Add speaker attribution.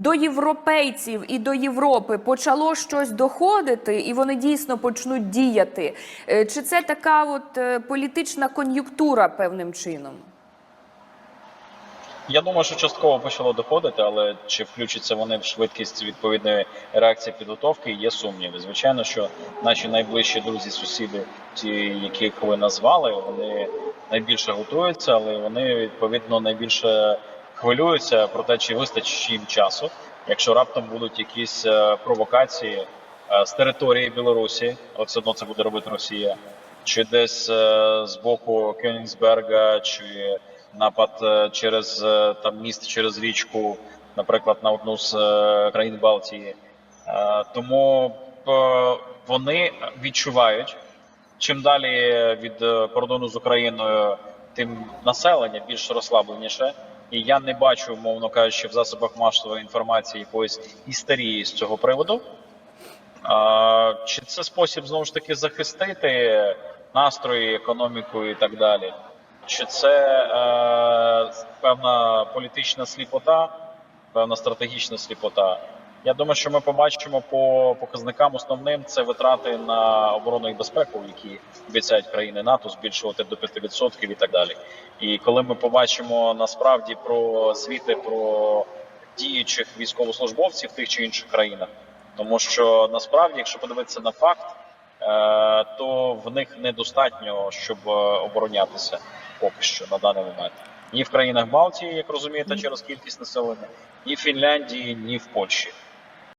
Speaker 1: До європейців і до Європи почало щось доходити, і вони дійсно почнуть діяти. Е, Чи це така от е, політична кон'юнктура певним чином?
Speaker 2: Я думаю, що частково почало доходити, але чи включаться вони в швидкість відповідної реакції підготовки, є сумніви. Звичайно, що наші найближчі друзі, сусіди, ті, яких ви назвали, вони найбільше готуються, але вони відповідно найбільше хвилюються про те, чи вистачить їм часу, якщо раптом будуть якісь е, провокації е, з території Білорусі, от все одно це буде робити Росія, чи десь е, з боку Кёнігсберга, чи напад через там міст через річку, наприклад, на одну з країн Балтії. Тому вони відчувають, чим далі від кордону з Україною, тим населення більш розслабленіше. І я не бачу, мовно кажучи, в засобах масової інформації якоїсь істерії з цього приводу. А, Чи це спосіб знову ж таки захистити настрої, економіку і так далі? Чи це е, певна політична сліпота, певна стратегічна сліпота? Я думаю, що ми побачимо по показникам основним це витрати на оборону і безпеку, які обіцяють країни НАТО збільшувати до 5% і так далі. І коли ми побачимо насправді про звіти про діючих військовослужбовців в тих чи інших країнах, тому що насправді, якщо подивитися на факт, е, то в них недостатньо, щоб е, оборонятися поки що на даний момент. Ні в країнах Балтії, як розумієте, через кількість населення, ні в Фінляндії, ні в Польщі.